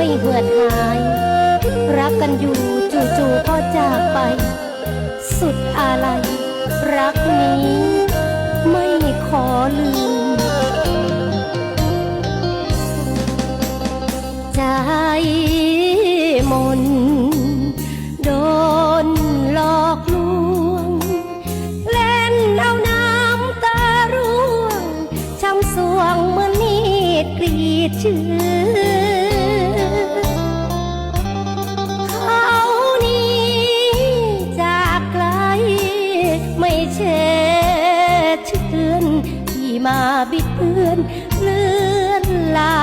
ไม่เหือดหาย รักกันอยู่จู่ๆก็จากไป สุดอะไร รักนี้ไม่ขอลืม ใจมนโดนหลอกลวง เล่นเอาน้ำตาร่วงช้ำสวงเหมือนมีดกรีดเชื้อ มาบิดเบือนเลื่อนลา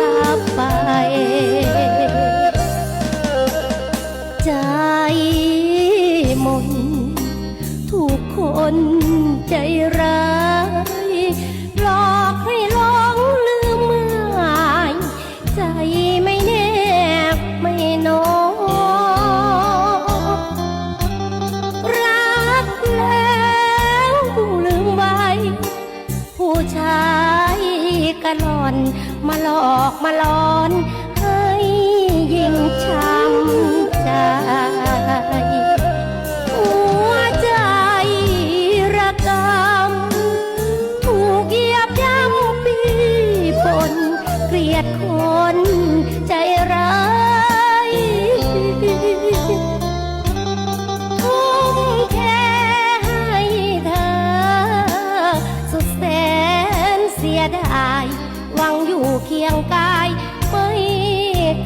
ลาไปใจหมนถูกคน กะหล่อน มาหลอกมาหลอน ให้ยิ่งช้ำใจ หัวใจระกำถูกเหยียบย่ำปีปนเกลียดคนใจร้าย ดายหวังอยู่เคียงกาย ไม่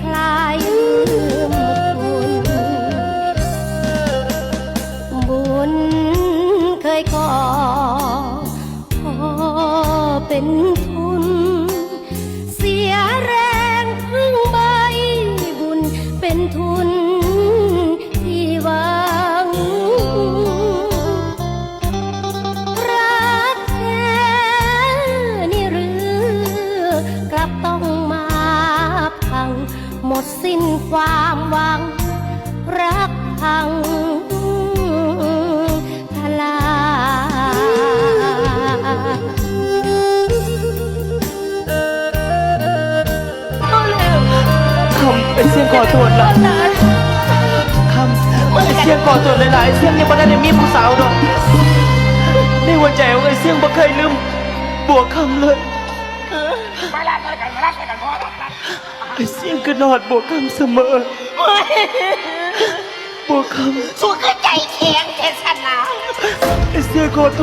คลายลืมคุณบุญเคยขอพอเป็นทุ ความหวัง รักพังทลายคำเป็นเสียงขอโทษละคำเป็นเสียงขอโทษหลายๆเสียงยังบ่ได้มีผู้สาวดอกในหัวใจของไอ้เสียงบ่เคยลืมบวกคำเลย มาลาใส่กันมาลาใส่กันพ่อรักรักไอ้เสียงกระนอดบวกคำเสมอ บวกคสู้คือใจแข็งเทศนาำไอ้เสียงขอตัว